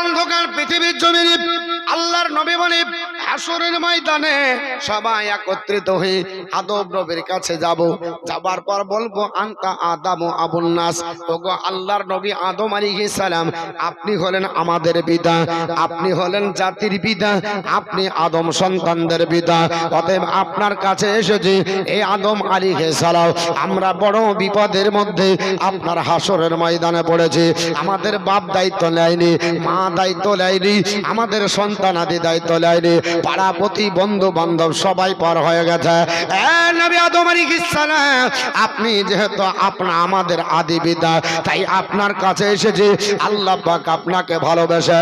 অন্ধকার পৃথিবীর জমিনে আল্লাহর নবী বলে হাসরের ময়দানে সবাই একত্রিত হয়ে আদব নবীর কাছে যাব। যাবার পর বলব, আন্তা আদাম আবুল নাস ওগো আল্লাহর নবী আদম আলাইহিস সালাম, আপনি হলেন আমাদের পিতা, আপনি হলেন জাতির পিতা, আপনি আদম সন্তানদের পিতা। অতএব আপনার কাছে এসেছি এই আদম আলীকে সালাম। আমরা বড় বিপদের মধ্যে আপনার হাসরের ময়দানে পড়েছি। আমাদের বাপ দায়িত্ব নেয়নি, মা দায়িত্ব নেয়নি, আমাদের সন্তানাদি দায়িত্ব নেয়নি, পাড়া বন্ধু বান্ধব সবাই পার হয়ে গেছে। আপনি যেহেতু আপনা আমাদের আদি পিতা, তাই আপনার কাছে এসেছি। আল্লাহ পাক আপনাকে ভালোবেসে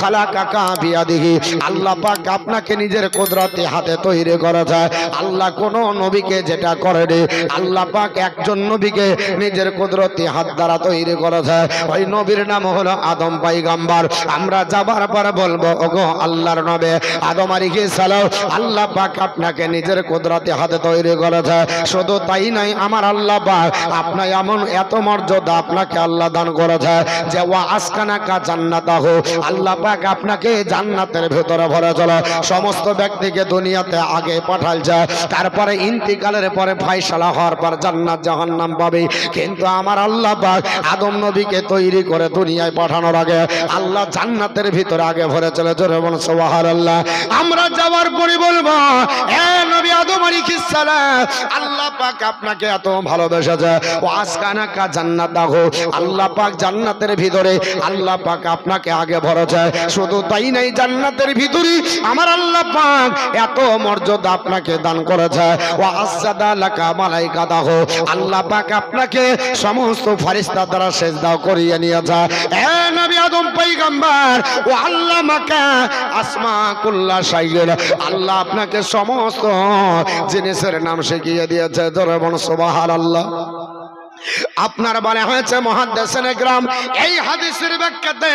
খালাকাকা বিয়াদিহি, আল্লাহ পাক আপনাকে নিজের কুদরতি হাতে তৈরি করেছে। আল্লাহ কোন নবীকে যেটা করেনি, আল্লাহ পাক একজন নবীকে নিজের কুদরতি হাত দ্বারা তৈরি করেছে। ওই নবীর নাম হলো আদম পাইগাম্বার। আমরা যাবার পরে বলব, ওগো আল্লাহর নবে আদম আরিকে সালাও আল্লাহ পাক আপনাকে নিজের কুদরতি হাতে তৈরি করেছে। শুধু তাই নাই আমার আল্লাহ পাক আপনার এমন এত মর্যাদা আপনাকে আল্লাহ দান করেছে যে ওয়া আসকানা কা জান্নাতাহ। আল্লাহ পাক আপনাকে জান্নাতের ভেতরে ভরে চলো। সমস্ত ব্যক্তিকে দুনিয়াতে আগে পাঠালছে তারপরে ইন্তিকালের পরে ফাইসালা হওয়ার পর জান্নাত জাহান্নাম পাবে। কিন্তু আমার আল্লাহ পাক আদম নবীকে তৈরি করে দুনিয়ায় পাঠানোর আগে আল্লাহ জান্নাতের ভিতরে আগে ভরে চলে। জোরে বল সুবহানাল্লাহ। আমরা যাওয়ার পরে বলব, এ নবী আদম আলাইহিস সালাম, আল্লাহ পাক আপনাকে এত ভালোবেসেছে। ওয়াসকানা কা জান্নাতাহ আল্লাহ পাক জান্নাতের ভিতরে, আল্লাহ পাক আপনাকে আগে ভরেছে। শুধু তাই নাই, জান্নাতের ভিতরে আমার আল্লাহ পাক এত মর্যাদা আপনাকে দান করেছে। ওয়া আসজাদা লাকা মালাইকাতাহ আল্লাহ পাক আপনাকে সমস্ত ফেরেশতা দ্বারা সেজদা করিয়ে নিয়েছে। এ নবী আদম পয়গম্বর, ও আল্লাহ মাকা আসমা কুল্লা সাইয়ের আল্লাহ আপনাকে সমস্ত জিনিসের নাম শিখিয়ে দিয়েছে। ধরে বন সোবাহার সুবহানাল্লাহ। আপনার বলে হয়েছে মহাদ্দেশনে গ্রাম এই হাদিসের ব্যাখ্যাতে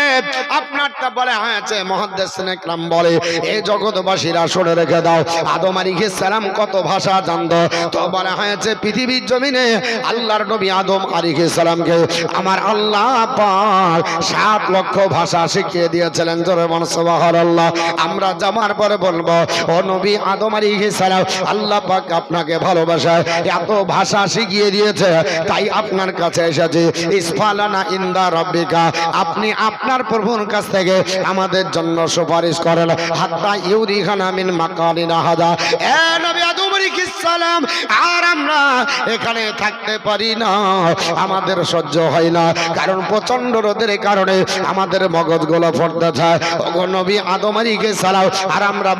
আপনারটা বলে হয়েছে মহাদ্দেশনে গ্রাম বলে এই জগৎবাসীরা শুনে রেখে দাও, আদম আলিহিস সালাম কত ভাষা জানতো? তো বলে হয়েছে, পৃথিবীর জমিনে আল্লাহর নবী আদম আলিহিস সালামকে আমার আল্লাহ পাক সাত লক্ষ ভাষা শিখিয়ে দিয়েছিলেন, জোরে মন আল্লাহ আমরা জামার পরে বলব, ও নবী আদম আলিহিস সালাম, আল্লাহ পাক আপনাকে ভালোবাসায় এত ভাষা শিখিয়ে দিয়েছে, তাই আপনার কাছে এসেছি, ইসফালানা ইন্দা রব্বিকা। আপনি আপনার প্রভুর কাছ থেকে আমাদের জন্য সুপারিশ করেন। হাত্তা ইউরিখানা মিন মাকালিনা হাদা এ নবী এখানে থাকতে পারি না। আমাদের সহ্য হয় না কারণ প্রচণ্ড রোদের কারণে আমাদের চায় ওগো নবী আর আমরা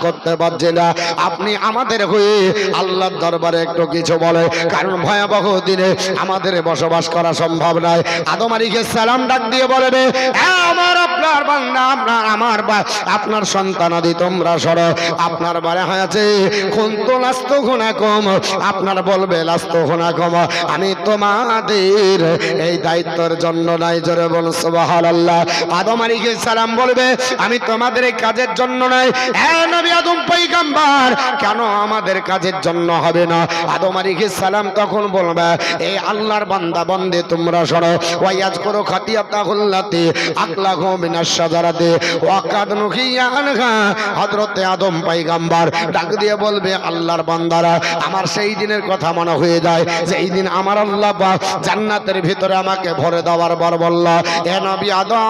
করতে পারছি না। আপনি আমাদের হয়ে আল্লাহর দরবারে একটু কিছু বলে কারণ ভয়াবহ দিনে আমাদের বসবাস করা সম্ভব নয়। আদম আলীকে সালাম ডাক দিয়ে বলবে "হ্যাঁ, আমার আপনার আপনার আমার আপনার সন্তানাদি তোমরা সরো। আপনার বারে হয়েছে খুন তো লাস্ত ঘোনা কম, আপনার বলবে লাস্ত ঘোনা কম। আমি তোমাদের এই দায়িত্বের জন্য নাই, জোরে বল সুবহানাল্লাহ। আদম আলীকে সালাম বলবে, আমি তোমাদের এই কাজের জন্য নাই। হ্যাঁ নবী আদম পৈগাম্বার কেন আমাদের কাজের জন্য হবে না? আদম আলীকে সালাম তখন বলবে এই আল্লাহর বান্দা, বন্দে তোমরা শোনো ওয়াজ করো খাতিয়াতা হুল্লাতে আকলাহ মিনাশ শাজারাতে। ওয়াকাদ নুহিয়া আনহা। হযরতে আদম পয়গম্বর ডাক দিয়ে বলবে, আল্লাহর বান্দারা, আমার সেই দিনের কথা মনে হয়ে যায়। যে এই দিন আমার আল্লাহ পাক জান্নাতের ভিতরে আমাকে ভরে দেওয়ার বর বলল এ নবী আদম!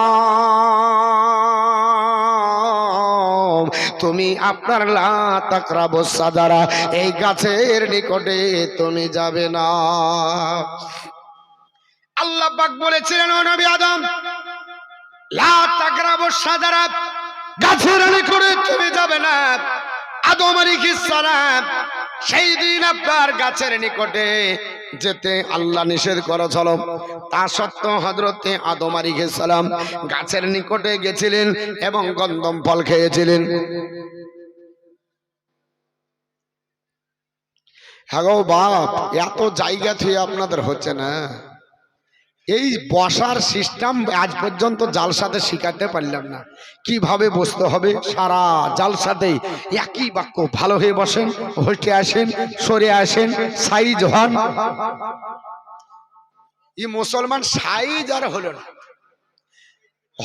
তুমি আপনার লা তাকরাবু সাদারা এই গাছের নিকটে তুমি যাবে না। আল্লাহ বলেছিলেন নবী আদম লা তাকরাবু গাছের নিকটে তুমি যাবে না। আদম আলাইহিস সালাম, সেই দিন আপনার গাছের নিকটে যেতে আল্লাহ নিষেধ করেছিল। তা সত্ত্বেও হজরতে আদম আলাইহিস সালাম গাছের নিকটে গেছিলেন এবং গন্ধম ফল খেয়েছিলেন। হ্যাঁ বাপ, এত জায়গা থেকে আপনাদের হচ্ছে না? এই বসার সিস্টেম আজ পর্যন্ত জালসাতে শিখাতে পারলাম না। কীভাবে বসতে হবে? সারা জালসাতেই একই বাক্য, ভালো হয়ে বসেন হোস্টে আসেন, সরে আসেন সাইজ হন এই মুসলমান সাইজ আর হলো না।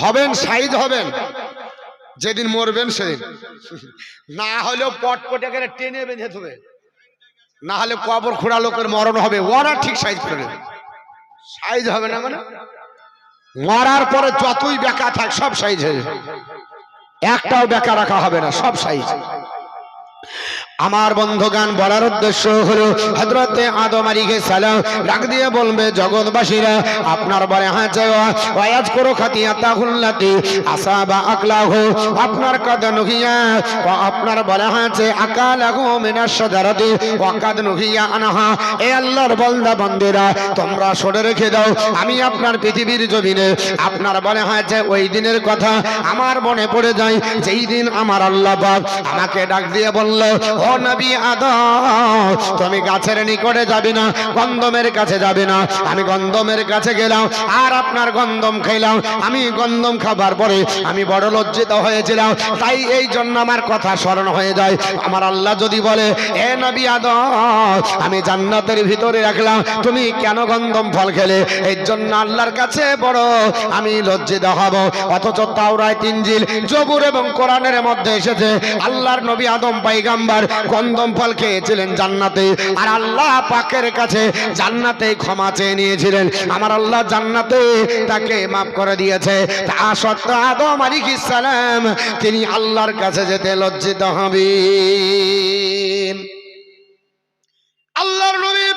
হবেন সাইজ হবেন। যেদিন মরবেন সেদিন। না হলেও পটপটে করে টেনে বেঁধে দেবে না হলে কবর খোঁড়া লোকের মরণ হবে। ওরা ঠিক সাইজ করে সাইজ হবে না মানে মরার পরে যতই বেকা থাক, সব সাইজ হয়ে। একটাও বেকা রাখা হবে না, সব সাইজ আমার বন্ধুগান বলার উদ্দেশ্য হলো হজরতে আদম সালাম ডাক দিয়ে বলবে, জগৎবাসীরা, আপনার বলে হাঁচে ওয়াজ করো খাতিয়া তাহুল্লাতি আসাবা আকলাহ, আপনার কদ নুহিয়া ও আপনার বলে হাঁচে আকালাহ মিনাস সাজারাতি ওয়াকাদ নুহিয়া আনাহা, এ আল্লাহর বন্দা বন্দেরা, তোমরা সরে রেখে দাও, আমি আপনার পৃথিবীর জমিনে, আপনার বলে হাঁচে ওই দিনের কথা আমার মনে পড়ে যায়, যেই দিন আমার আল্লাহ পাক আমাকে ডাক দিয়ে বলল, ও নবী আদম তুমি গাছের নিকটে যাবে না, গন্ধমের কাছে যাবে না। আমি গন্ধমের কাছে গেলাম, আর আপনার গন্ধম খাইলাম। আমি গন্ধম খাবার পরে আমি বড় লজ্জিত হয়েছিলাম। তাই এই জন্য আমার কথা স্মরণ হয়ে যায়। আমার আল্লাহ যদি বলে, এ নবী আদম আমি জান্নাতের ভিতরে রাখলাম, তুমি কেন গন্ধম ফল খেলে? এর জন্য আল্লাহর কাছে বড়, আমি লজ্জিত হব। অথচ তাওরায় তিনজিল জবুর এবং কোরআনের মধ্যে এসেছে, আল্লাহর নবী আদম পাইগাম্বার গন্ধম ফল খেয়েছিলেন জান্নাতে। আর আল্লাহ পাকের কাছে জান্নাতে ক্ষমা চেয়ে নিয়েছিলেন। আমার আল্লাহ জান্নাতে তাকে মাফ করে দিয়েছে। তা সত্ত্বেও আদম আলাইহিস সালাম, তিনি আল্লাহর কাছে যেতে লজ্জিত হবেন। আল্লাহর নবী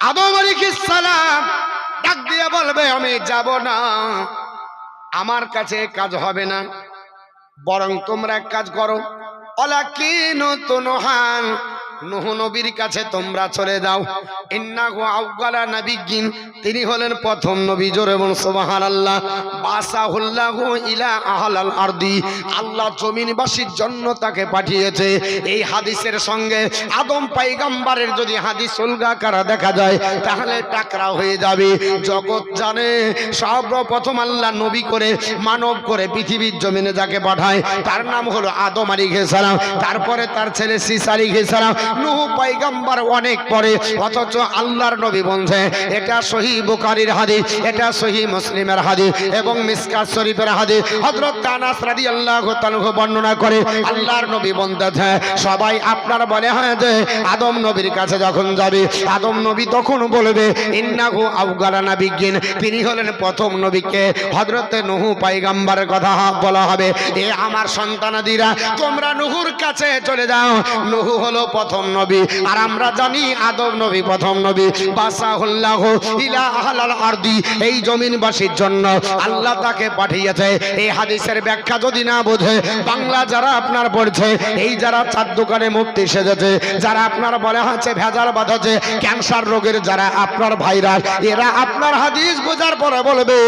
আদম আলাইহিস সালাম ডাক দিয়ে বলবে, আমি যাব না। আমার কাছে কাজ হবে না। বরং তোমরা এক কাজ করো। অলা কি নতুন হান নুহ নবীর কাছে তোমরা চলে যাও। ইন্নাহু আউগালা নাবিগিন তিনি হলেন প্রথম নবী জোর এবং আহলাল আরদি। আল্লাহ জমিনবাসীর জন্য তাকে পাঠিয়েছে। এই হাদিসের সঙ্গে আদম পাইগাম্বারের যদি হাদিস উলগা করা দেখা যায়, তাহলে টাকরা হয়ে যাবে। জগৎ জানে, সর্বপ্রথম আল্লাহ নবী করে, মানব করে পৃথিবীর জমিনে যাকে পাঠায়, তার নাম হলো আদম আলী সালাম। তারপরে তার ছেলে সিস আলী সালাম। নুহু পাইগাম্বার অনেক পরে, অথচ আল্লাহর নবী বলছে, এটা সহি বুকারির হাদিস, এটা সহি মুসলিমের হাদিস এবং মিসকাত শরীফের হাদিস। হযরত আনাস রাদিয়াল্লাহু তাআলা বর্ণনা করে, আল্লাহর নবী বলতেছে, সবাই আপনার বলে হয় যে আদম নবীর কাছে যখন যাবে, আদম নবী তখন বলবে, ইন্নাহু আউগালানা বিজ্ঞান তিনি হলেন প্রথম নবীকে। হযরতে নুহু পাইগাম্বারের কথা বলা হবে, এ আমার সন্তানাদিরা, তোমরা নুহুর কাছে চলে যাও। নুহু হলো প্রথম নবী। আর আমরা জানি আদম নবী প্রথম নবী। বাসাহুল্লাহ ইলা আহলাল আরদি, এই জমিনবাসীর জন্য আল্লাহ তাকে পাঠিয়েছে। এই হাদিসের ব্যাখ্যা যদি না বোঝে, বাংলা যারা আপনার পড়ছে, এই যারা চার দোকানে মুক্তি সেজেছে, যারা আপনার বলে হচ্ছে ভেজাল বাঁধাচ্ছে ক্যান্সার রোগের যারা আপনার ভাইরাস এরা আপনার হাদিস বোঝার পরে বলবে,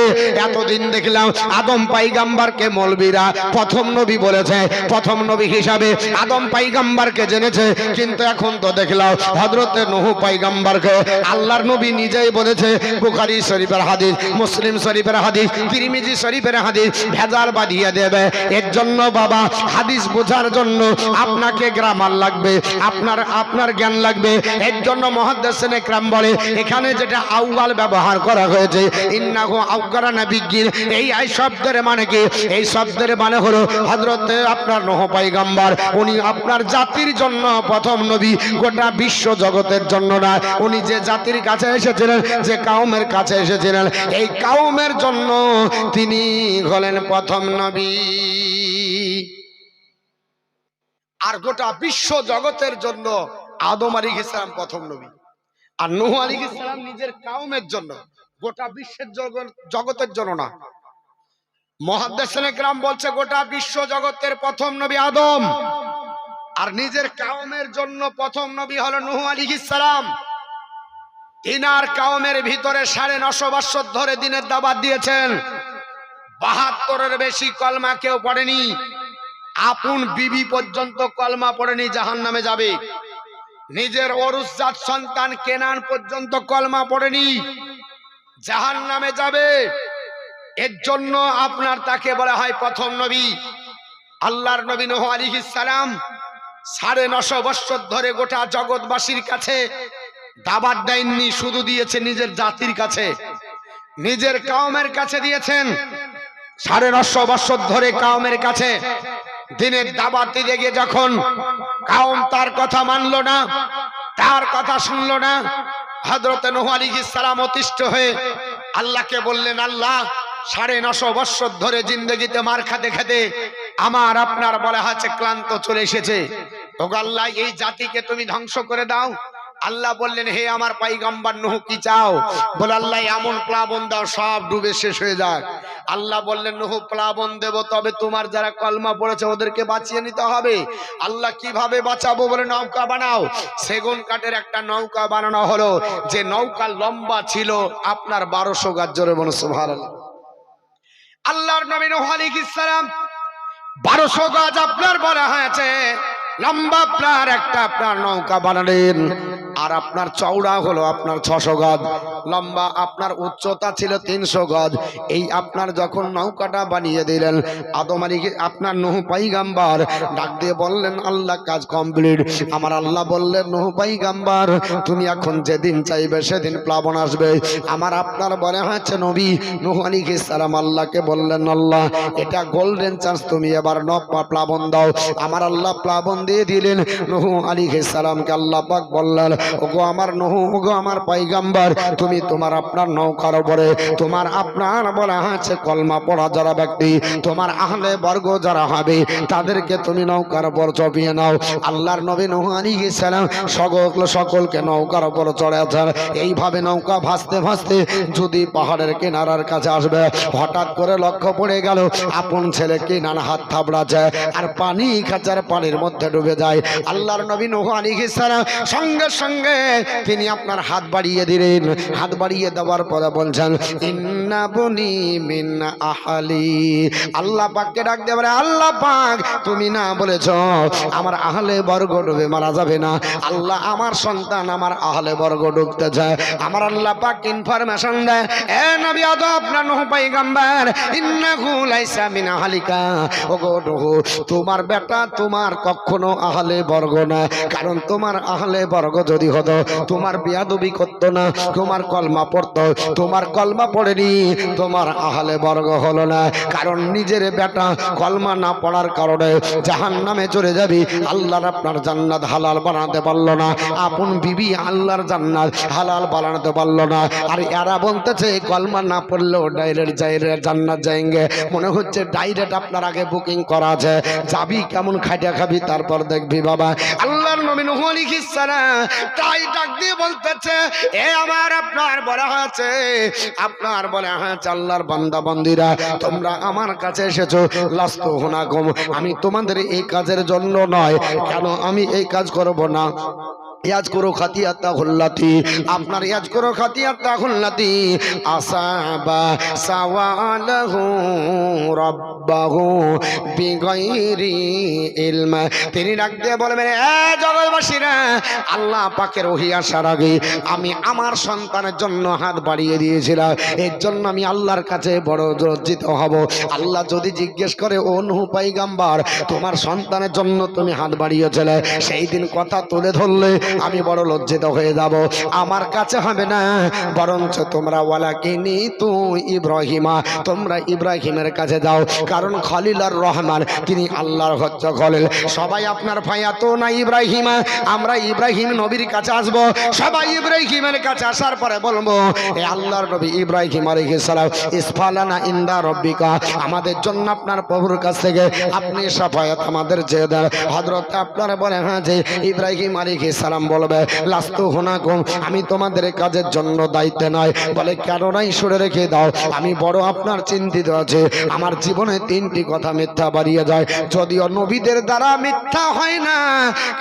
এতদিন দেখলাম আদম পাইগাম্বারকে মলবিরা প্রথম নবী বলেছে, প্রথম নবী হিসাবে আদম পাইগাম্বারকে জেনেছে, কিন্তু এখন তো দেখলাম হজরতে নহু পাইগাম্বারকে আল্লাহর নবী নিজেই বলেছে, বুখারি শরীফের হাদিস, মুসলিম শরীফের হাদিস, তিরমিজি শরীফের হাদিস, ভেজাল বাঁধিয়ে দেবে। এর জন্য বাবা, হাদিস বোঝার জন্য আপনাকে গ্রামার লাগবে, আপনার আপনার জ্ঞান লাগবে। এর জন্য মহাদ্দেশনে ক্রাম বলে, এখানে যেটা আউয়াল ব্যবহার করা হয়েছে, ইন্নাহু আউগারা না বিজ্ঞান এই আই শব্দের মানে কি? এই শব্দের মানে হলো হজরতে আপনার নহ পাইগাম্বার উনি আপনার জাতির জন্য প্রথম নবী, গোটা বিশ্ব জগতের জন্য না। উনি যে জাতির কাছে এসেছিলেন, যে কাউমের কাছে এসেছিলেন, এই কাউমের জন্য তিনি হলেন প্রথম নবী। আর গোটা বিশ্ব জগতের জন্য আদম আলী ইসলাম প্রথম নবী। আর নুহ আলী ইসলাম নিজের কাউমের জন্য। গোটা বিশ্বের জগতের জন্য না। মহাদ্দেশনে গ্রাম বলছে, গোটা বিশ্ব জগতের প্রথম নবী আদম। আর নিজের কাউমের জন্য প্রথম নবী হলো নুহ আলী ইসলাম তিনার কাউমের ভিতরে সাড়ে নশো বৎসর ধরে দিনের দাবাত দিয়েছেন। বাহাত্তরের বেশি কলমা কেউ পড়েনি। আপন বিবি পর্যন্ত কলমা পড়েনি জাহান নামে যাবে। নিজের অরুজাত সন্তান কেনান পর্যন্ত কলমা পড়েনি। জাহান নামে যাবে। এর জন্য আপনার তাকে বলা হয় প্রথম নবী। আল্লাহর নবী নোহ আলিহিস সালাম সাড়ে নশো বৎসর ধরে গোটা জগৎবাসীর কাছে দাবার দেননি শুধু দিয়েছে নিজের জাতির কাছে। নিজের কাউমের কাছে দিয়েছেন। সাড়ে নশো বৎসর ধরে কাউমের কাছে দিনের দাবাত দিতে গিয়ে যখন কাউম তার কথা মানলো না, তার কথা শুনলো না হজরত নূহ সালাম অতিষ্ঠ হয়ে আল্লাহকে বললেন, আল্লাহ, সাড়ে নশো বৎসর ধরে জিন্দগিতে মার খাতে খেতে আমার আপনার বলা আছে ক্লান্ত চলে এসেছে। আল্লাহ, এই জাতিকে তুমি ধ্বংস করে দাও। আল্লাহ বললেন, হে আমার পাইগম্বার নহু, কি চাও? বলে, আল্লাহ, এমন প্লাবন দাও, সব ডুবে শেষ হয়ে যাক। আল্লাহ বললেন, নহু, প্লাবন দেব, তবে তোমার যারা কলমা পড়েছে, ওদেরকে বাঁচিয়ে নিতে হবে। আল্লাহ কীভাবে বাঁচাবো বলে নৌকা বানাও? সেগুন কাঠের একটা নৌকা বানানো হলো। যে নৌকা লম্বা ছিল, আপনার বারোশো গাছ জোরে বলো, সুবহানাল্লাহ। আল্লাহর নবী নূহ আলাইহিস সালাম বারোশো গাছ আপনার বলা হয়েছে। লম্বা আপনার একটা আপনার নৌকা বানালেন। আর আপনার চওড়া হলো আপনার ছশো গজ, লম্বা আপনার উচ্চতা ছিল তিনশো গজ। এই আপনার যখন নৌকাটা বানিয়ে দিলেন, আদম আপনার নহু পাইগাম্বার ডাক দিয়ে বললেন, আল্লাহ, কাজ কমপ্লিট। আমার আল্লাহ বললেন, নহু পাইগাম্বার তুমি এখন যেদিন চাইবে সেদিন প্লাবন আসবে। আমার আপনার বলে হয়েছে, নবী নহু আলী সালাম আল্লাহকে বললেন, আল্লাহ, এটা গোল্ডেন চান্স তুমি এবার নব প্লাবন দাও। আমার আল্লাহ প্লাবন দিয়ে দিলেন, নহু আলী সালামকে আল্লাহ পাক বললেন ওগো আমার নহু, ওগো আমার পাইগাম্বার তুমি তোমার আপনার নৌকার তোমার আপনার বলা আছে কলমা পড়া যারা ব্যক্তি, তোমার আহলে বর্গ যারা হবে, তাদেরকে তুমি নৌকার চপিয়ে নাও। আল্লাহর নবী নহু আলী সালাম সকল সকলকে নৌকার এইভাবে নৌকা ভাসতে ভাসতে যদি পাহাড়ের কিনারার কাছে আসবে, হঠাৎ করে লক্ষ্য পড়ে গেল, আপন ছেলে কিনার হাত থাবড়াছে আর পানি খাঁচার পানির মধ্যে ডুবে যায়। আল্লাহর নবী নহু আলী সালাম সঙ্গে সঙ্গে তিনি আপনার হাত বাড়িয়ে দিলেন। হাত বাড়িয়ে দেওয়ার পরে বলছেন, ইন্না বনি মিন আহালি। আল্লাহ পাককে ডাক দেবে আল্লাহ পাক, তুমি না বলেছ, আমার আহলে বর্গ ডুবে মারা যাবে না। আল্লাহ আমার সন্তান, আমার আহলে বর্গ ডুবতে যায় আমার আল্লাহ পাক ইনফরমেশন দেয়, এ নবী আদো আপনার নহু পাইগাম্বার ইন্নাহু লাইসা মিন আহালিকা। ওগো নহু, তোমার বেটা তোমার কখনো আহলে বর্গ না কারণ তোমার আহলে বর্গ যদি হতো তোমার বিয়াদবি করতো না, তোমার কলমা পড়তো, তোমার কলমা পড়েনি, তোমার আহলে বর্গ হলো না। কারণ নিজের বেটা কলমা না পড়ার কারণে জাহান নামে চলে যাবি, আল্লাহর আপনার জান্নাত হালাল বানাতে পারল না। আপন বিবি আল্লাহর জান্নাত হালাল বানাতে পারল না। আর এরা বলতেছে, কলমা না পড়লেও ডাইরেক্ট যাইরে জান্নাত যাইঙ্গে। মনে হচ্ছে ডাইরেক্ট আপনার আগে বুকিং করা আছে। যাবি কেমন খাইটা খাবি, তারপর দেখবি বাবা। আল্লাহর নবী নূহ আলাইহিস সালাম তাই ডাক দিয়ে বলতেছে, এ আমার আপনার বলা হয়েছে। আপনার বলা হয়েছে, আল্লাহর বান্দা বান্দিরা তোমরা আমার কাছে এসেছ। লাস্ত হোনা গম আমি তোমাদের এই কাজের জন্য নয়, কেন আমি এই কাজ করব না? ইয়াজ করো খাতিয়াত্তা হুল্লাতি আপনার ইয়াজ করো খাতিয়াত্তা হুল্লাতি আসাবা সাওয়ালাহু রাব্বাহু বিগাইরি ইলম। তিনি ডাক দিয়ে বলবেন, এ জগৎবাসীরা, আল্লাহ পাকের ওহি আসার আগে আমি আমার সন্তানের জন্য হাত বাড়িয়ে দিয়েছিলাম। এর জন্য আমি আল্লাহর কাছে বড় লজ্জিত হব। আল্লাহ যদি জিজ্ঞেস করে, ও নুহু পাইগাম্বার, তোমার সন্তানের জন্য তুমি হাত বাড়িয়েছিলে? সেই দিন কথা তুলে ধরলে। আমি বড় লজ্জিত হয়ে যাব। আমার কাছে হবে না। বরঞ্চ তোমরা ওয়ালাকিনি তুই ইব্রাহিমা, তোমরা ইব্রাহিমের কাছে যাও। কারণ খলিল আর রহমান, তিনি আল্লাহর হচ্ছে খলিল। সবাই আপনার ভাইয়া তো না ইব্রাহিমা? আমরা ইব্রাহিম নবীর কাছে আসব। সবাই ইব্রাহিমের কাছে আসার পরে বলব, এ আল্লাহর নবী ইব্রাহিম আলাইহিস সালাম, ইসফালানা ইন্দা রব্বিকা, আমাদের জন্য আপনার প্রভুর কাছ থেকে আপনি সাফায়াত আমাদের চেয়ে দেন। হযরত আপনারা বলে হ্যাঁ যে ইব্রাহিম আলাইহিস সালাম বলবে লাস্তু কম আমি তোমাদের কাজের জন্য দায়িত্বে নয়। বলে কেন নাই সরে রেখে দাও, আমি বড় আপনার চিন্তিত আছে। আমার জীবনে তিনটি কথা মিথ্যা বাড়িয়ে যায়। যদিও নবীদের দ্বারা মিথ্যা হয় না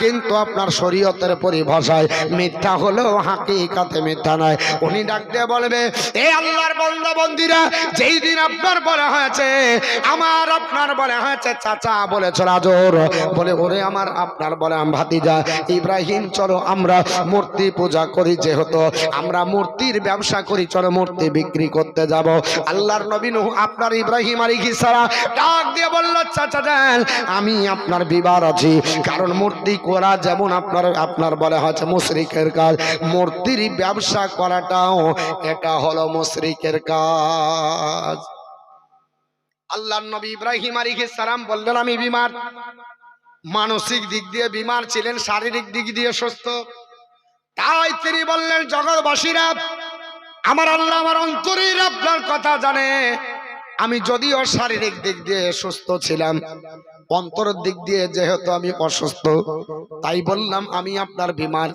কিন্তু আপনার শরীয়তের পরিভাষায় মিথ্যা হলেও হাকিকাতে মিথ্যা নয়। উনি ডাক দিয়ে বলবে, এ আল্লাহর বন্দা, বন্দিরা, যেই দিন আপনার বলা হয়েছে, আমার আপনার বলে হয়েছে, চাচা বলেছ রাজর। বলে, ওরে আমার আপনার বলে আম ভাতিজা, ইব্রাহিম, চলো আমরা মূর্তি পূজা করি যেহেতু, আমরা মূর্তির ব্যবসা করি, চলো মূর্তি বিক্রি করতে যাব। আল্লাহর নবী নূহ আপনার ইব্রাহিম আলাইহিস সালাম ডাক দিয়ে বলল, চাচা যান, আমি আপনার বিবার আছি কারণ মূর্তি করা যেমন আপনার আপনার বলে হচ্ছে মুশরিকের কাজ, মূর্তির ব্যবসা করাটাও এটা হলো মুশরিকের কাজ। আল্লাহ নবী ইব্রাহিম আলাইহিস সালাম বললেন, আমি বিমার মানসিক দিক দিয়ে বিমার ছিলেন, শারীরিক দিক দিয়ে সুস্থ। তাই তিনি বললেন, জগৎবাসীরা, আমার আল্লাহ আমার অন্তরের আপনার কথা জানে। আমি যদিও শারীরিক দিক দিয়ে সুস্থ ছিলাম, অন্তরের দিক দিয়ে যেহেতু আমি অসুস্থ, তাই বললাম, আমি আপনার বিমার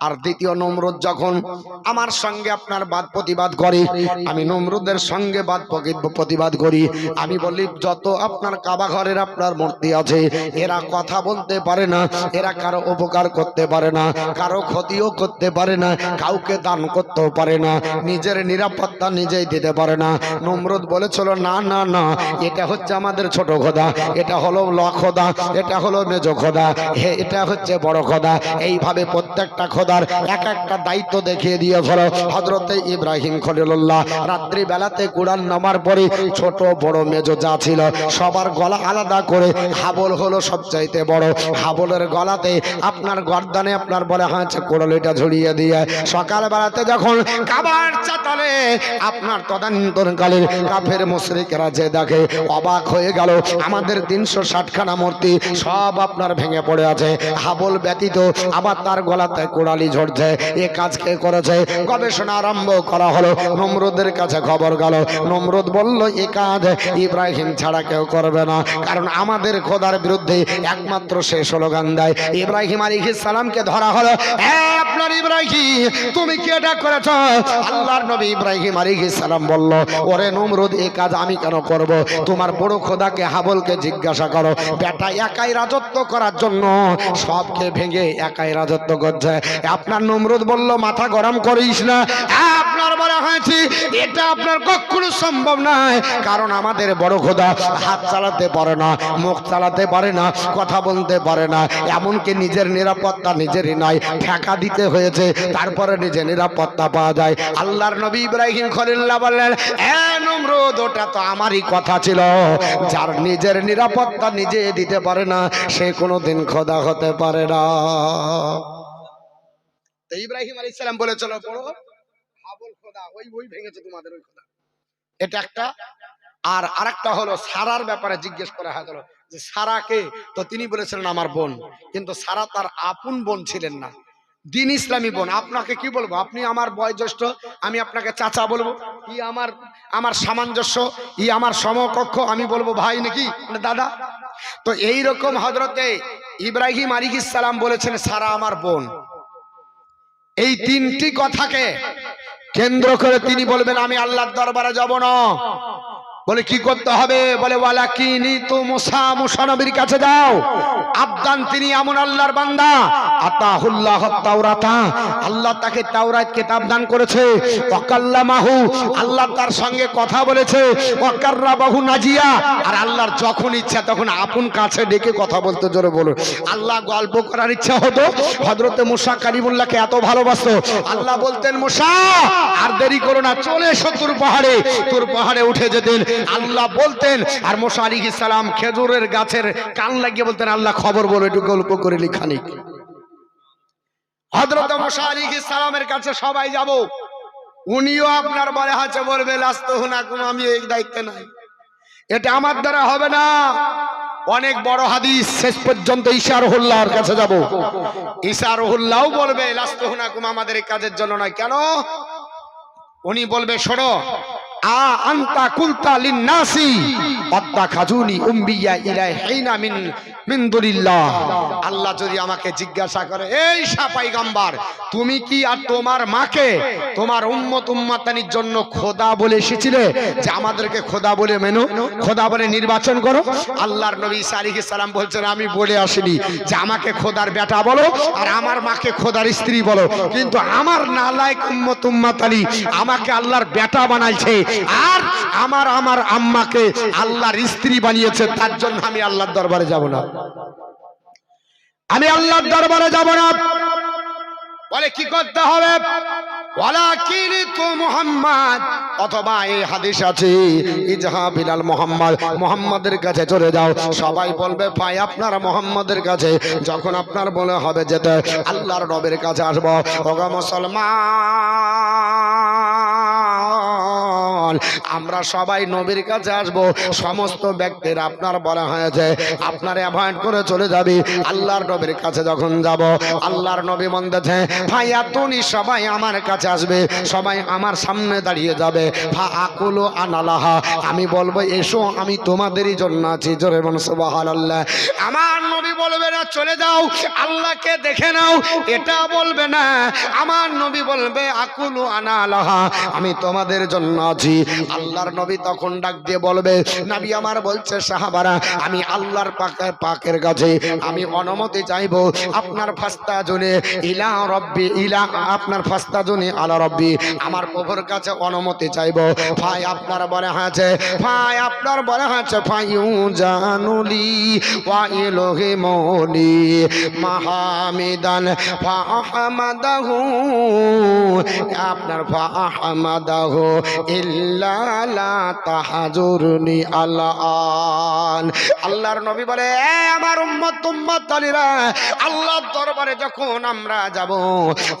আর দ্বিতীয় নমরুদ যখন আমার সঙ্গে আপনার বাদ প্রতিবাদ করে, আমি নমরুদের সঙ্গে বাদ প্রতি- প্রতিবাদ করি। আমি বলি, যত আপনার কাবা ঘরের আপনার মূর্তি আছে, এরা কথা বলতে পারে না, এরা কারও উপকার করতে পারে না, কারও ক্ষতিও করতে পারে না, কাউকে দান করতেও পারে না, নিজের নিরাপত্তা নিজেই দিতে পারে না। নমরুদ বলেছিল, না না না, এটা হচ্ছে আমাদের ছোট খোদা, এটা হলো ল খোদা এটা হলো মেজ খোদা, হে, এটা হচ্ছে বড় খোদা। এইভাবে প্রত্যেকটা খোদার এক একটা দায়িত্ব দেখিয়ে দিয়েছিল হজরতে ইব্রাহিম রাত্রি বেলাতে কুড়ান নামার পরে ছোট বড় মেজ যা ছিল, সবার গলা আলাদা করে হাবল হলো সবচাইতে বড়। হাবলের গলাতে আপনার গর্দানে আপনার বলে হাঁচ কোড়লিটা ঝুলিয়ে দিয়ে। সকাল বেলাতে যখন কাবার চাতালে আপনার তদানীন্তনকালের কাফের মুশরিকেরা যে দেখে অবাক হয়ে গেল, আমাদের তিনশো ষাটখানা মূর্তি সব আপনার ভেঙে পড়ে আছে। হাবল ব্যতীত আবার তার গলাতে কোড়ালি ঝরছে, এ কাজ কে করেছে? গবেষণা আরম্ভ করা হলো। নমরুদের কাছে খবর গেল। নমরুদ বলল, এ কাজ ইব্রাহিম ছাড়া কেউ করবে না। কারণ আমাদের খোদার বিরুদ্ধে একমাত্র সে স্লোগান দেয়। ইব্রাহিম আলী সালামকে ধরা হলো "এ আপনার ইব্রাহিম, তুমি কি এটা করেছ? আল্লাহর নবী ইব্রাহিম আলী বলল, ওরে এই কাজ আমি কেন করব? তোমার বড় খোদাকে হাবলকে জিজ্ঞাসা করো। বেটা, একাই রাজত্ব করার জন্য সবকে ভেঙে একাই রাজত্ব করছে। আপনার নমরুদ বলল, মাথা গরম করিস না। আপনার বলা হয়েছে, এটা আপনার কখনো সম্ভব নয়, কারণ আমাদের বড় খোদা হাত চালাতে পারে না, মুখ চালাতে পারে না, কথা বলতে পারে না, এমনকি নিজের নিরাপত্তা নিজেরই নয় ঠেকা দিতে হয়েছে, তারপরে নিজের নিরাপত্তা পাওয়া যায়। আল্লাহর নবী ইব্রাহিম খলিল্লাহ বললেন নমরুদ, ওটা তো আমারই কথা ছিল, যার নিজের নিরাপত্তা নিজে দিতে পারে না, সে কোনো দিন খোদা হতে পারে না। তো ইব্রাহিম আলাইহিস সালাম বলেছিল বড় হাবল খোদা, ওই ওই ভেঙেছে তোমাদের, ওই খোদা। এটা একটা। আর আরেকটা হলো, সারার ব্যাপারে জিজ্ঞেস করা হয়েছিল যে সারাকে তো তিনি বলেছিলেন, আমার বোন। কিন্তু সারা তার আপন বোন ছিলেন না। দিন ইসলামী বোন। আপনাকে কি বলব? আপনি আমার বয়োজ্যেষ্ঠ, আমি আপনাকে চাচা বলব। ই আমার আমার সামঞ্জস্য, ই আমার সমকক্ষ, আমি বলব, ভাই, নাকি? না দাদা? তো এই রকম হজরতে ইব্রাহিম আলিহিস সালাম বলেছেন, সারা আমার বোন। এই তিনটি কথাকে কেন্দ্র করে তিনি বলবেন আমি আল্লাহর দরবারে যাব না। বলে, কি করতে হবে? বলে ওয়ালা কিনি তো মুসা মুসা নবীর কাছে যাও। আবদান তিনি এমন আল্লাহর বান্দা। আতাহুল্লাহ তাওরাতা। আল্লাহ তাকে তাওরাত কিতাব দান করেছে। ওয়াকাল্লামাহু। আল্লাহ তার সঙ্গে কথা বলেছে। ওয়াকাররাবাহু নাজিয়া। আর আল্লাহর যখন ইচ্ছা তখন আপন কাছে ডেকে কথা বলতে জোরে বলুন। আল্লাহ গল্প করার ইচ্ছা হতো। হযরতে মুসা কালিমুল্লাহকে এত ভালোবাসতো। আল্লাহ বলতেন, মুসা, আর দেরি করো না। চলে এসো তোর পাহাড়ে। তোর পাহাড়ে উঠে যেতেন। আল্লাহ বলতেন, আর মোসা আলী সালাম খেজুরের গাছের কান লাগিয়ে বলতেন, আল্লাহ খবর বলো, একটু গল্প করে লিখানিক হজরত মোসা আলী সালামের কাছে সবাই যাব। উনিও আপনার বলে হাতে বলবে লাস্ত হুনাকুম আমি এই দায়িত্বে নাই। এটা আমার দ্বারা হবে না। অনেক বড় হাদিস, শেষ পর্যন্ত ইশারহুল্লাহর কাছে যাব। ইশারহুল্লাহও বলবে লাস্ত হুনাকুম আমাদের এই কাজের জন্য নয়। কেন? উনি বলবে, শোনো আ কুলতা খাজুনি উম্বিয়া ইলাইহিনা মিন আল্লাহ যদি আমাকে জিজ্ঞাসা করে, এই সাপাই গাম্বার তুমি কি আর তোমার মাকে, তোমার উম্মত উম্মাতানির জন্য খোদা বলে এসেছিলে যে আমাদেরকে খোদা বলে মেনো? খোদা বলে নির্বাচন করো? আল্লাহর নবী আলাইহিস সালাম বলছেন, আমি বলে আসিনি যে আমাকে খোদার বেটা বলো আর আমার মাকে খোদার স্ত্রী বলো। কিন্তু আমার নালায়ক উম্মত উম্মাতানি আমাকে আল্লাহর বেটা বানাইছে। আর আমার আমার আম্মাকে আল্লাহর স্ত্রী বানিয়েছে, তার জন্য আমি আল্লাহর দরবারে যাব না। আমি আল্লাহর দরবারে যাব না। বলে কি করতে হবে? ওয়ালাকিন তু মুহাম্মদ। অথবা এই হাদিস আছে, ইজহা বিলাল মোহাম্মদ। মোহাম্মদের কাছে চলে যাও। সবাই বলবে, ভাই, আপনার মোহাম্মদের কাছে যখন আপনার বলে হবে যেতে আল্লাহর নবের কাছে আসব। ওগা মুসলমান! যখন আমরা সবাই নবীর কাছে আসব, সমস্ত ব্যক্তির আপনার বলা হয়েছে, আপনার অ্যাভয়েড করে চলে যাবে। আল্লাহর নবীর কাছে যখন যাব, আল্লাহর নবী বলতেছে, ভাইয়া, তুমি সবাই আমার কাছে আসবে, সবাই আমার সামনে দাঁড়িয়ে যাবে। ভা আকুলো আনালাহা। আমি বলব, এসো, আমি তোমাদেরই জন্য আছি। জোরে বল সুবহানাল্লাহ। আমার নবী বলবে না, চলে যাও, আল্লাহকে দেখে নাও। এটা বলবে না। আমার নবী বলবে, আকুলু আনালাহা। আমি তোমাদের জন্য আছি। আল্লাহর নবী তখন ডাক দিয়ে বলবে, নবী আমার বলছে, সাহাবারা, আমি আল্লাহর পাকের পাকের কাছে আমি অনুমতি চাইব। আপনার ফাস্তা জনে ইলা রব্বি, ইলা, আপনার ফাস্তা জনে আলা রব্বি, আমার প্রভুর কাছে অনুমতি চাইব। ভাই, আপনার বলে হয়েছে ভাই, আপনার বলে হয়েছে ফাইউ জানুলি ওয়া ইলোহে মনি মাহামিদান ফাহমাদাহু, আপনার ফাহমাদাহু, ইল্লা আল্লাহর নবী বলে আমার আল্লাহর দরবারে যখন আমরা যাব,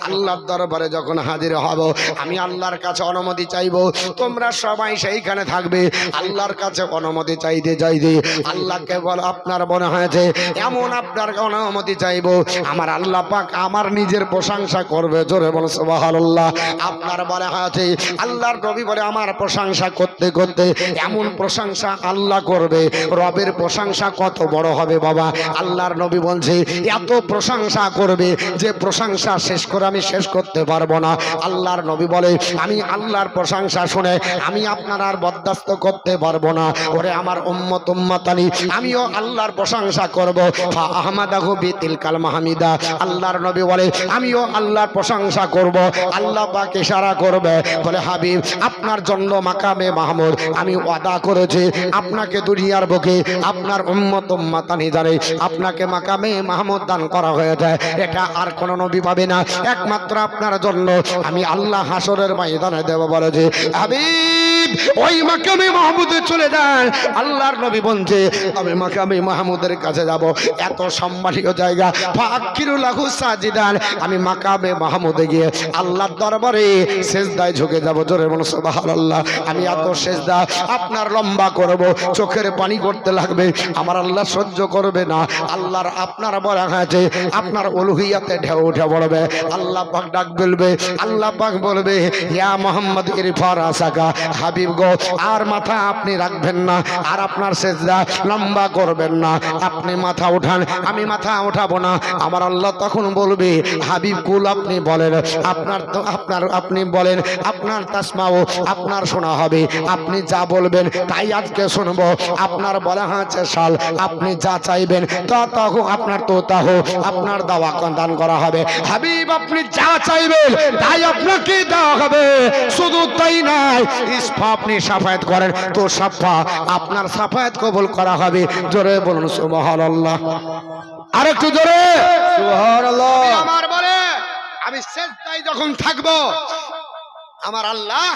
আল্লাহর দরবারে যখন হাজির হব, আমি আল্লাহর কাছে অনুমতি চাইব, তোমরা সবাই সেইখানে থাকবে, আল্লাহর কাছে অনুমতি চাইতে চাইতে আল্লাহকে বল, আপনার মনে হয়েছে এমন আপনার অনুমতি চাইব? আমার আল্লাহ পাক আমার নিজের প্রশংসা করবে। জোরে বল, সুবহানাল্লাহ। আপনার বলে হয়েছে, আল্লাহর নবী বলে, আমার প্রশংসা করতে করতে এমন প্রশংসা আল্লাহ করবে। রবের প্রশংসা কত বড় হবে বাবা। আল্লাহর নবী বলছে, এত প্রশংসা করবে যে প্রশংসা শেষ করে আমি শেষ করতে পারব না। আল্লাহর নবী বলে, আমি আল্লাহর প্রশংসা শুনে আমি আপনার আর বরদাস্ত করতে পারব না। ওরে আমার উম্মত উম্মাতানি আমিও আল্লাহর প্রশংসা করব। আহমাদাহু বিতিল কাল মাহমিদা। আল্লাহর নবী বলে, আমিও আল্লাহর প্রশংসা করব। আল্লাহ পাক ইশারা করবে। বলে, হাবিব, আপনার জন্য মাকামে মাহমুদ। আমি ওয়াদা করেছি আপনাকে দুনিয়ার বুকে, আপনার উম্মত উম্মাতানি জানে, আপনাকে মাকামে মাহমুদ দান করা হয়েছে। এটা আর কোন নবী পাবে না। একমাত্র আপনার জন্য আমি আল্লাহ হাসরের ময়দানে দেব বলেছে। হাবিব, ওই মাকামে মাহমুদে চলে যান। আল্লাহর নবী বলছে, আমি মাকামে মাহমুদের কাছে যাব। এত সম্মানীয় জায়গা। ফাকিরুল্লাহু সাজিদান। আমি মাকামে মাহমুদে গিয়ে আল্লাহর দরবারে সেজদায় ঝুঁকে যাব। জোরে বলো সুবহানাল্লাহ। আমি এত সেজদা আপনার লম্বা করব, চোখের পানি করতে লাগবে, আমার আল্লাহ সহ্য করবে না, আল্লাহর আপনার বলা হয়েছে, আপনার উলুহিয়াতে ঢেউ উঠে পড়বে, আল্লাহ পাক ডাক বলবে, আল্লাহ পাক বলবে, ইয়া মোহাম্মদ ইরফার আসাকা, হাবিব গো, আর মাথা আপনি রাখবেন না, আর আপনার সেজদা লম্বা করবেন না, আপনি মাথা উঠান, আমি মাথা উঠাবো না, আমার আল্লাহ তখন বলবে, হাবিব কুল আপনি বলেন, আপনার আপনার, আপনি বলেন, আপনার তাসমাও, আপনার শোনা হবে। আপনি যা বলবেন তাই আজকে শুনব। আপনার বলা হয়েছে সাল আপনি যা চাইবেন, তা তাহ আপনার তো তাহ আপনার দাওয়া দান করা হবে। হাবিব, আপনি যা চাইবেন, তাই আপনাকে দেওয়া হবে। শুধু তাই নয় ইসফা আপনি সাফায়াত করেন, তো সাফা, আপনার সাফায়াত কবুল করা হবে। জোরে বলুন, সুবহানাল্লাহ। আর একটু জোরে আমার বলে, আমি শেষ যখন থাকব, আমার আল্লাহ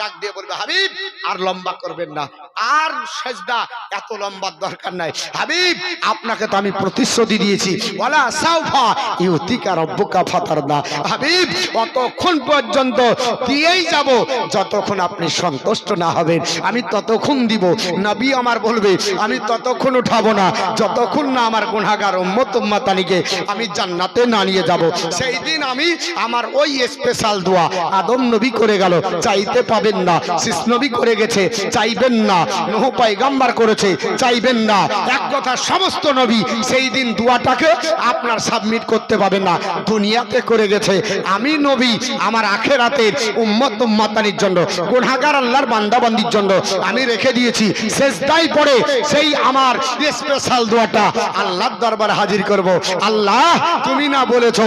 ডাক দিয়ে বলবে হাবিব আর লম্বা করবেন না। আর সেজদা এত লম্বার দরকার নাই। হাবিব, আপনাকে তো আমি প্রতিশ্রুতি দিয়েছি। ওয়ালা সাউফা ইউতিকা রব্বুকা ফাতারদা। হাবিব, অতক্ষণ পর্যন্ত দিয়েই যাব, যতক্ষণ আপনি সন্তুষ্ট না হবেন। আমি ততক্ষণ দিব। নবী আমার বলবে, আমি ততক্ষণ উঠাবো না। যতক্ষণ না আমার উম্মত উম্মাতানিকে আমি জান্নাতে না নিয়ে যাব। সেই দিন আমি আমার ওই স্পেশাল দোয়া আদম নবী করে গেল। চাইতে পাবেন না। শিস নবী করে গেছে। চাইবেন না। নহ পাইগাম্বার করেছে, চাইবেন না। এক কথা সমস্ত নবী সেই দিন দোয়াটাকে আপনার সাবমিট করতে পাবেন না। দুনিয়াতে করে গেছে। আমি নবী, আমার আখেরাতের উম্মত উম্মাতানির জন্য, গুনাহগার আল্লাহর বান্দাবান্দির জন্য আমি রেখে দিয়েছি। শেষদাই পড়ে সেই আমার স্পেশাল দোয়াটা আল্লাহর দরবারে হাজির করব। আল্লাহ, তুমি না বলেছ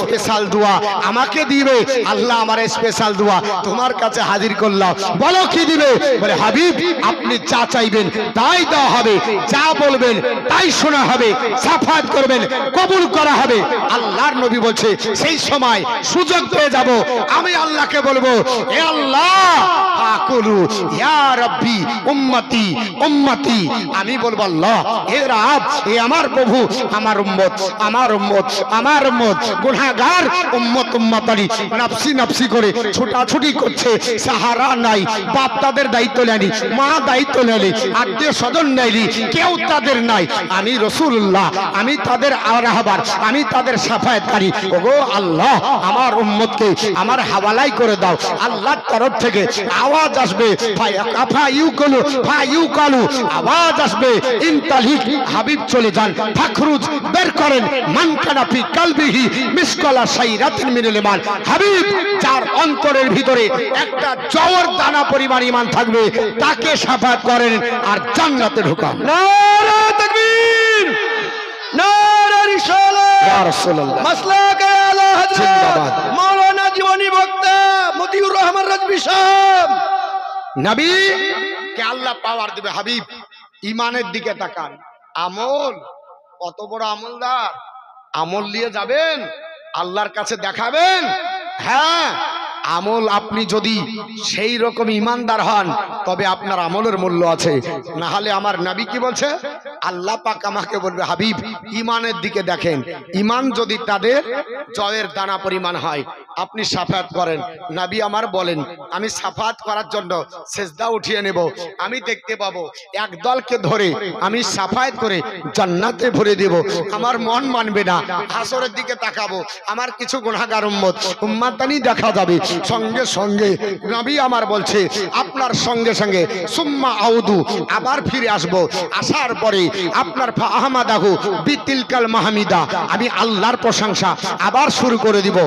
স্পেশাল দোয়া আমাকে দিবে। আল্লাহ আমার স্পেশাল দোয়া তোমার কাছে হাজির করলাম। বলো কি দিবে? বলে, হাবিব আপনি যা চাইবেন তাই দেওয়া হবে, যা বলবেন তাই শোনা হবে, সাফাত করবেন, কবুল করা হবে। আল্লাহর নবী বলছে, সেই সময় সুযোগ পেয়ে যাব। আমি আল্লাহকে বলব হে আল্লাহ আকুলু ইয়া রাব্বি, উম্মতি উম্মতি। আমি বলব, আল্লাহ, হে রাব এ আমার প্রভু, আমার উম্মত আমার উম্মত আমার উম্মত। গুনাহগার উম্মত উম্মতারি নাফসি নাফসি করে ছোটাছুটি করছে। সাহারা নাই, বাপ তাদের দায়িত্ব নেয়নি, মা দায়িত্ব নেয়নি, আত্মীয় স্বজন নেয়নি, কেউ তাদের নাই। আমি রসুল্লাহ আমি তাদের রাহবার, আমি তাদের সাফায়াতকারী। ওগো আল্লাহ, আমার উম্মতকে আমার হাওয়ালাই করে দাও। আল্লাহর তরফ থেকে আওয়াজ আসবে আওয়াজ আসবে। ইনতালিক হাবিব চলে যান, ফাখরুজ বের করেন। মান কানাফি কালবিহি মিসকলা সাইরাতিন মিনাল ইমান হাবিব, যার অন্তরের ভিতরে একটা জওর দানা পরিমাণ ইমান থাকবে, তাকে সাফাত করেন আর জান্নাতে ঢোকান। নারা তাকবীর নারা রিসালাত ইয়া রাসূলুল্লাহ। মাসলাক আলা হযরত জিন্দাবাদ। মাওলানা জীবনী বক্তা মতিউর রহমান রাজবি সাহেব। নবী কে আল্লাহ পাওয়ার দিবে হাবিব? ইমানের দিকে তাকান। আমল কত বড় আমলদার। আমল নিয়ে যাবেন আল্লাহর কাছে দেখাবেন। হ্যাঁ আমল আপনি যদি সেই রকম ইমানদার হন, তবে আপনার আমলের মূল্য আছে। না হলে আমার নাবি কি বলছে? আল্লাহ পাক আমাকে বলবে, হাবিব ইমানের দিকে দেখেন। ইমান যদি তাদের জয়ের দানা পরিমাণ হয়, আপনি সাফাত করেন। নাবি আমার বলেন, আমি সাফাত করার জন্য সেজদা উঠিয়ে নেব। আমি দেখতে পাবো, এক দলকে ধরে আমি সাফায়াত করে জান্নাতে ভরে দেব। আমার মন মানবে না, হাসরের দিকে তাকাবো। আমার কিছু গুনাহগার উম্মত, উম্মাতানি দেখা যাবে। সঙ্গে সঙ্গে নবী আমার বলছে, আপনার সঙ্গে সঙ্গে সুম্মা আউদু, আবার ফিরে আসব। আসার পরে আপনার আহমাদাহু বিতিলকাল মাহমিদা। আমি আল্লাহর প্রশংসা আবার শুরু করে দিব।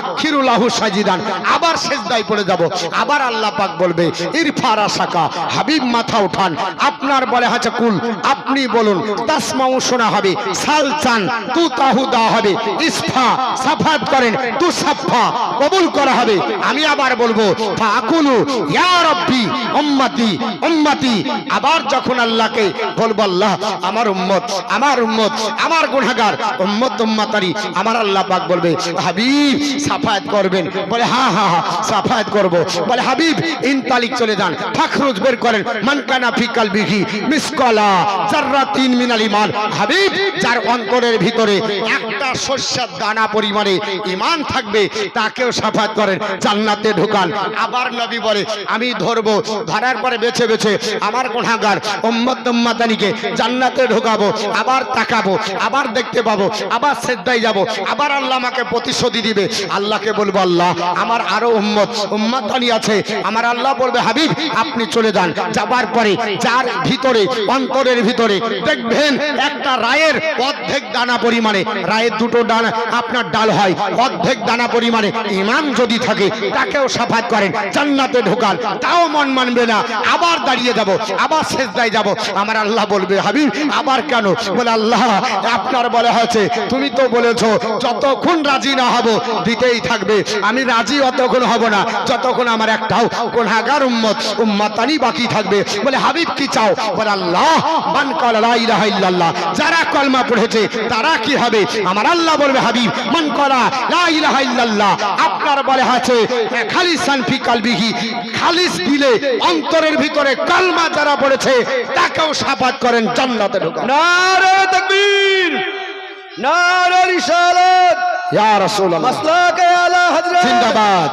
আখিরুল্লাহু সাজিদান, আবার সেজদায় পড়ে যাব। আবার আল্লাহ পাক বলবে ইরফারা সাকা হাবিব মাথা উঠান। আপনার বলে হাচা কুল, আপনি বলুন, তাসমাউ শোনা হবে, সাল চান তু তাহু দেওয়া হবে, ইসফা, সাফাত করেন তু সাফা কবুল করা হবে। আমি আবার বলব ফাকুলু ইয়া রব্বি, উম্মতি উম্মতি। আবার যখন আল্লাহকে বলব, আল্লাহ আমার উম্মত আমার উম্মত, আমার গুনাহগার। উম্মত উম্মতারি, আমার আল্লাহ পাক বলবে, হাবিব, সাফায়াত করবেন। বলে হ্যাঁ হ্যাঁ হ্যাঁ সাফায়াত করব। বলে, হাবিব, ইন তালিক চলে যান। ফাখরুজ বের করেন। মান কানা ফি কালবিহি মিসকালা জাররাতিন মিনাল ঈমান। হাবিব, যার অন্তরের ভিতরে একটা শস্যের দানা পরিমাণে ঈমান থাকবে, তাকেও সাফায়াত করেন। জান্নাতে ঢোকান। আবার নবী বলে, আমি ধরবো। ধরার পরে বেছে বেছে আমার গুনাহগার, উম্মত উম্মাতানিকে জান্নাতে ঢোকাবো, আবার তাকাবো, আবার দেখতে পাবো, আবার সেদ্দাই যাব, আবার আল্লাহ আমাকে প্রতিশোধী দিবে। আল্লাহকে বলব, আল্লাহ, আমার আরও উম্মত উম্মাতানি আছে। আমার আল্লাহ বলবে, হাবিব, আপনি চলে যান। যাবার পরে যার ভিতরে, অন্তরের ভিতরে, দেখবেন একটা রায়ের অর্ধেক দানা পরিমাণে, রায়ের দুটো ডানা আপনার ডাল হয়, অর্ধেক দানা পরিমাণে ইমান যদি থাকে, তাকেও সাফাত করেন, জান্নাতে ঢোকান। তাও মন মানবে না। আবার দাঁড়িয়ে যাব, আবার শেষদায় যাব। আমার আল্লাহ বলবে, হাবিব আবার কেন? বলে, আল্লাহ, আপনার বলে হয়েছে। তুমি তো বলেছ, যতক্ষণ রাজি না হব, দিতেই থাকবে। আমি রাজি অতক্ষণ হব না। যতক্ষণ আমার একটাও কোন হাগার উম্মত, উম্মাতানি বাকি থাকবে। বলে, হাবিব, কি চাও? বলে, আল্লাহ, মান কালা ইলাহা ইল্লাল্লাহ। যারা কলমা পড়েছে, তারা কি হবে? আমার আল্লাহ বলবে, হাবিব, মান কালা লা ইলাহা ইল্লাল্লাহ। আপনার বলে আছে খালিসান ফি কালবিহি। খালিস দিলে অন্তরের ভিতরে কলমা যারা পড়েছে, তাকেও সাফাত করেন জান্নাতে ঢোকান নারে তাকবীর নারে রিসালাত ইয়া রাসূলুল্লাহ। মাসলাকে আলা হযরত। জিন্দাবাদ।